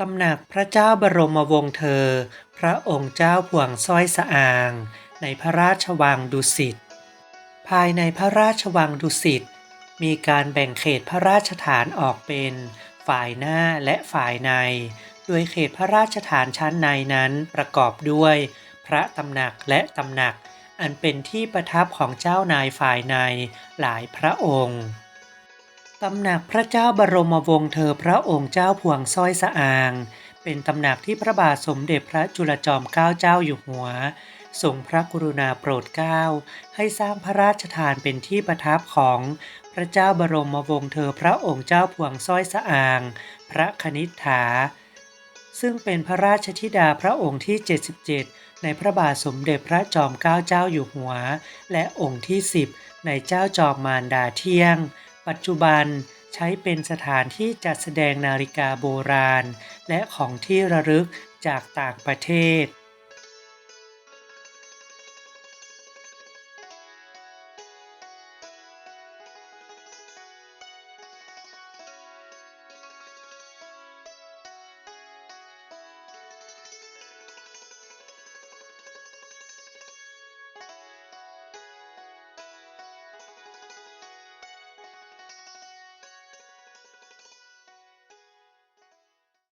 ตำหนักพระเจ้าบรมวงศ์เธอ พระองค์เจ้าผวงสร้อยสะอาง ในพระราชวังดุสิต ภายในพระราชวังดุสิต มีการแบ่งเขตพระราชฐานออกเป็น ฝ่ายหน้าและฝ่ายใน โดยเขตพระราชฐานชั้นในนั้นประกอบด้วย พระตำหนักและตำหนัก อันเป็นที่ประทับของเจ้านายฝ่ายในหลายพระองค์ ตำหนักพระเจ้าบรมวงศ์เธอพระองค์เจ้าพวงสร้อยสะอาง เป็นตำหนักที่พระบาทสมเด็จพระจุลจอมเกล้าเจ้าอยู่หัวทรงพระกรุณาโปรดเกล้าให้สร้างพระราชทานเป็นที่ประทับของพระเจ้าบรมวงศ์เธอพระองค์เจ้าพวงสร้อยสะอาง พระคณิษฐา ซึ่งเป็นพระราชธิดาพระองค์ที่ 77 ในพระบาทสมเด็จพระจอมเกล้าเจ้าอยู่หัว และองค์ที่ 10 ในเจ้าจอมมารดาเที่ยง ปัจจุบันใช้เป็นสถานที่จัดแสดงนาฬิกาโบราณ และของที่ระลึกจากต่างประเทศ